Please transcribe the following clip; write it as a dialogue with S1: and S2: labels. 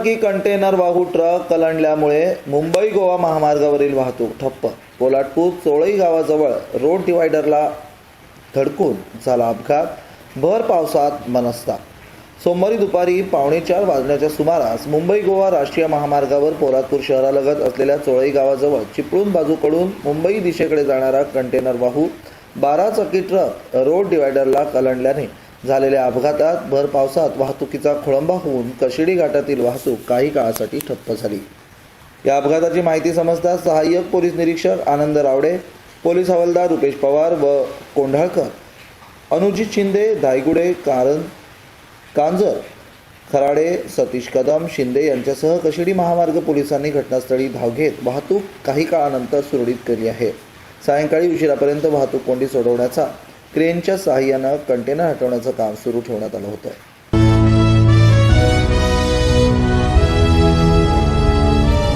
S1: दुचाकी कंटेनर वाहू ट्रक कलंडल्यामुळे मुंबई गोवा महामार्गावरील वाहतूक ठप्प. पोलाटपूर चोळई गावाजवळ रोड डिवायडरला धडकून झाला अपघात. भर पावसात मनस्ता. सोमवारी दुपारी पावणे चार वाजण्याच्या सुमारास मुंबई गोवा राष्ट्रीय महामार्गावर पोलादपूर शहरालगत असलेल्या चोळई गावाजवळ चिपळूण बाजूकडून मुंबई दिशेकडे जाणारा कंटेनर वाहू बारा चकी ट्रक रोड डिवायडरला कलंडल्याने झालेल्या अपघातात भर पावसात वाहतुकीचा खोळंबा होऊन कशिडी घाटातील वाहतूक काही काळासाठी ठप्प झाली. या अपघाताची माहिती समजताच सहाय्यक पोलीस निरीक्षक आनंद रावडे पोलीस हवालदार रुपेश पवार व कोंढाळकर अनुजित शिंदे धायगुडे कारण कांजर खराडे सतीश कदम शिंदे यांच्यासह कशिडी महामार्ग पोलिसांनी घटनास्थळी धाव घेत वाहतूक काही काळानंतर सुरळीत केली आहे. सायंकाळी उशिरापर्यंत वाहतूक कोंडी सोडवण्याचा क्रेनच्या सहाय्यानं कंटेनर हटवण्याचं काम सुरू ठेवण्यात आलं होतं.